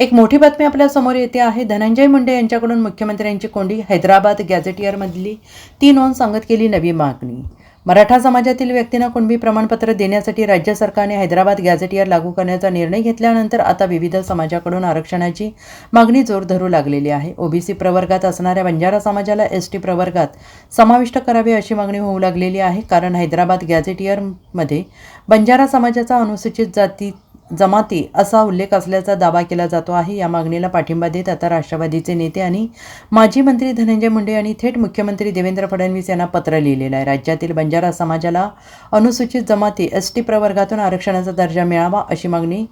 एक मोठी बातमी आपल्यासमोर येते आहे. धनंजय मुंडे यांच्याकडून मुख्यमंत्र्यांची कोंडी हैदराबाद गॅझेटियरमधली ती नोंद सांगत केली नवी मागणी. मराठा समाजातील व्यक्तींना कुणबी प्रमाणपत्र देण्यासाठी राज्य सरकारने हैदराबाद गॅझेटियर लागू करण्याचा निर्णय घेतल्यानंतर आता विविध समाजाकडून आरक्षणाची मागणी जोर धरू लागलेली आहे. ओबीसी प्रवर्गात असणाऱ्या बंजारा समाजाला एस टी प्रवर्गात समाविष्ट करावे अशी मागणी होऊ लागलेली आहे. कारण हैदराबाद गॅझेटियरमध्ये बंजारा समाजाचा अनुसूचित जाती जमाती असा उल्लेख असल्याचा दावा केला जातो आहे. या मागणीला पाठिंबा देत आता राष्ट्रवादीचे नेते आणि माजी मंत्री धनंजय मुंडे यांनी थेट मुख्यमंत्री देवेंद्र फडणवीस यांना पत्र लिहिलेलं आहे. राज्यातील बंजारा समाजाला अनुसूचित जमाती एस टी प्रवर्गातून आरक्षणाचा दर्जा मिळावा अशी मागणी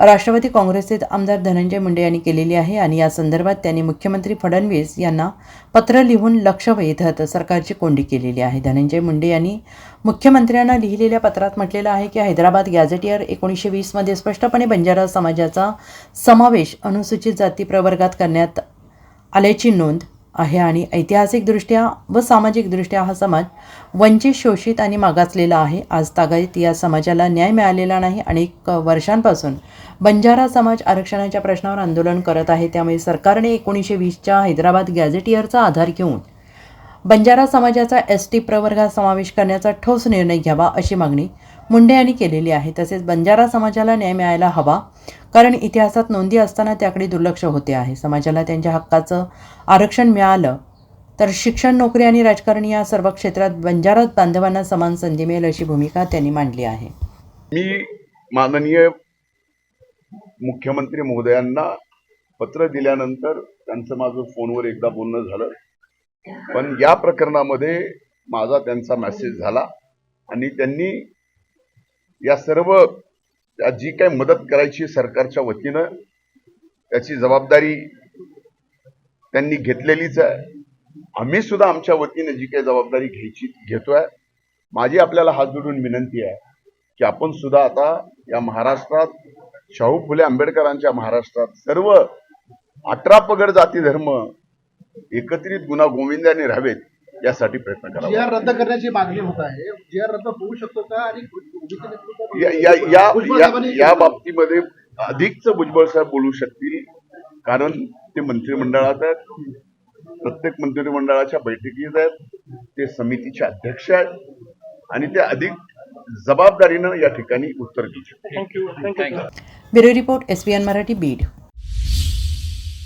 राष्ट्रवादी काँग्रेसचे आमदार धनंजय मुंडे यांनी केलेली आहे आणि या संदर्भात त्यांनी मुख्यमंत्री फडणवीस यांना पत्र लिहून लक्ष वेधत सरकारची कोंडी केलेली आहे. धनंजय मुंडे यांनी मुख्यमंत्र्यांना लिहिलेल्या पत्रात म्हटलेलं आहे की हैदराबाद गॅझेटियर एकोणीसशे वीसमध्ये स्पष्टपणे बंजारा समाजाचा समावेश अनुसूचित जाती प्रवर्गात करण्यात आल्याची नोंद आहे आणि ऐतिहासिकदृष्ट्या व सामाजिकदृष्ट्या हा समाज वंचित शोषित आणि मागासलेला आहे. आज तागायत या समाजाला न्याय मिळालेला नाही. अनेक वर्षांपासून बंजारा समाज आरक्षणाच्या प्रश्नावर आंदोलन करत आहे. त्यामुळे सरकारने एकोणीसशे वीसच्या हैदराबाद गॅझेटियरचा आधार घेऊन बंजारा समाजाचा एस टी प्रवर्गात समावेश करण्याचा ठोस निर्णय घ्यावा अशी मागणी मुंडे यांनी केलेली आहे. तसेच बंजारा समाजाला न्याय मिळायला हवा कारण इतिहासात नोंदी असताना त्याकडे दुर्लक्ष होते आहे. समाजाला त्यांच्या हक्काचं आरक्षण मिळालं तर शिक्षण नोकरी आणि राजकारणी या सर्व क्षेत्रात बंजारा बांधवांना समान संधी मिळेल अशी भूमिका त्यांनी मांडली आहे. मी माननीय मुख्यमंत्री महोदयांना पत्र दिल्यानंतर त्यांचं माझं फोनवर एकदा बोलणं झालं. पण या प्रकरणामध्ये माझा त्यांचा मेसेज झाला आणि त्यांनी या सर्व जी काही मदत करायची सरकारच्या वतीनं त्याची जबाबदारी त्यांनी घेतलेलीच आहे. आम्ही सुद्धा आमच्या वतीने जी काही जबाबदारी घ्यायची घेतोय. माझी आपल्याला हात जोडून विनंती आहे की आपण सुद्धा आता या महाराष्ट्रात शाहू फुले आंबेडकरांच्या महाराष्ट्रात सर्व अठरा पगड जाती धर्म एकत्रित गुन्हा गोविंदाने राहावेत यासाठी प्रयत्न करा रद्द करण्याची मागणी होत आहे. रद्द होऊ शकतो का? आणि या बाबतीमध्ये अधिकच भुजबळ साहेब बोलू शकतील कारण ते मंत्रिमंडळात आहेत. प्रत्येक मंत्रिमंडळाच्या बैठकीत आहेत. ते समितीचे अध्यक्ष आहेत. आणि ते अधिक जबाबदारीनं या ठिकाणी उत्तर देऊ शकतील bureau report S Marathi Beed.